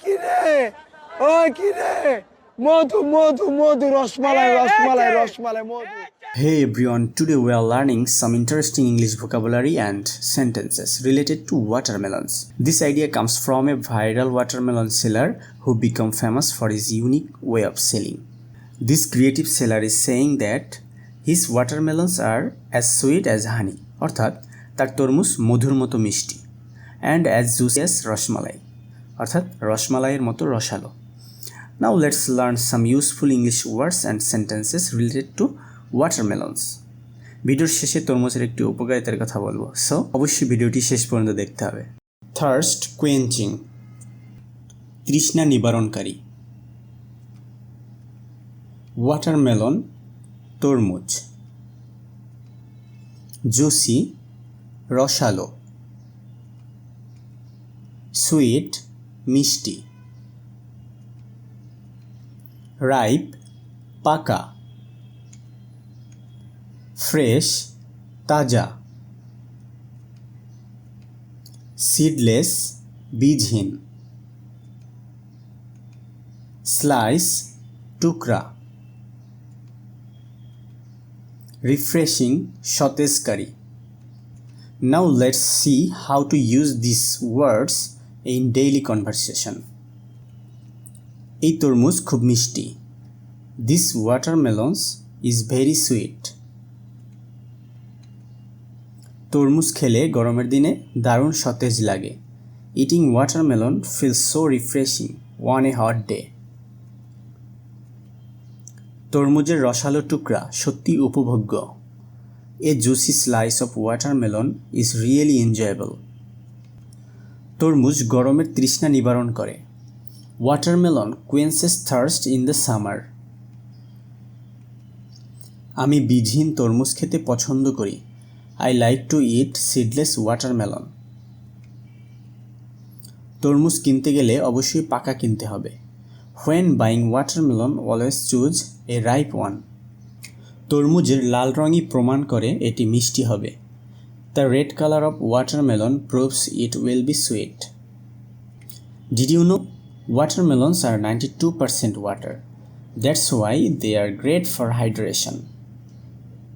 কি রে ওই কি রে মধু মধু মধু রসমালাই রসমালাই রসমালাই মধু Hey everyone, today we are learning some interesting English vocabulary and sentences related to watermelons. This idea comes from a viral watermelon seller who became famous for his unique way of selling. This creative seller is saying that his watermelons are as sweet as honey অর্থাৎ তার তরমুজ মধুর মতো মিষ্টি and as juicy as rasmalai অর্থাৎ রসমালাইয়ের মতো রসালো। Now let's learn some useful English words and sentences related to watermelons. ভিডিওর শেষে তরমুজের একটি উপকারিতার কথা বলব। সো অবশ্যই ভিডিওটি শেষ পর্যন্ত দেখতে হবে। থার্স্ট কোয়েঞ্চিং তৃষ্ণা নিবারণকারী। ওয়াটারমেলন তরমুজ। জুসি, রসালো। সুইট মিষ্টি। রাইপ পাকা। ফ্রেশ তাজা। সিডলেস বীজহীন। স্লাইস টুকরা। Refreshing সতেজকারী। Now let's see how to use this words in daily conversation এই তরমুজ খুব মিষ্টি। This watermelons is very sweet তরমুজ খেলে গরমের দিনে দারুণ সতেজ লাগে। Eating watermelon feel so refreshing on a hot day তরমুজের রসালো টুকরা সত্যি উপভোগ্য। A juicy slice of watermelon is really enjoyable তরমুজ গরমের তৃষ্ণা নিবারণ করে। Watermelon quenches thirst in the summer. আমি বীজহীন তরমুজ খেতে পছন্দ করি। I like to eat seedless watermelon. তরমুজ কিনতে গেলে অবশ্যই পাকা কিনতে হবে। When buying watermelon always choose a ripe one. তরমুজের লাল রঙই প্রমাণ করে এটি মিষ্টি হবে। The red color of watermelon proves it will be sweet. Did you know? Watermelons are 92% water. That's why they are great for hydration.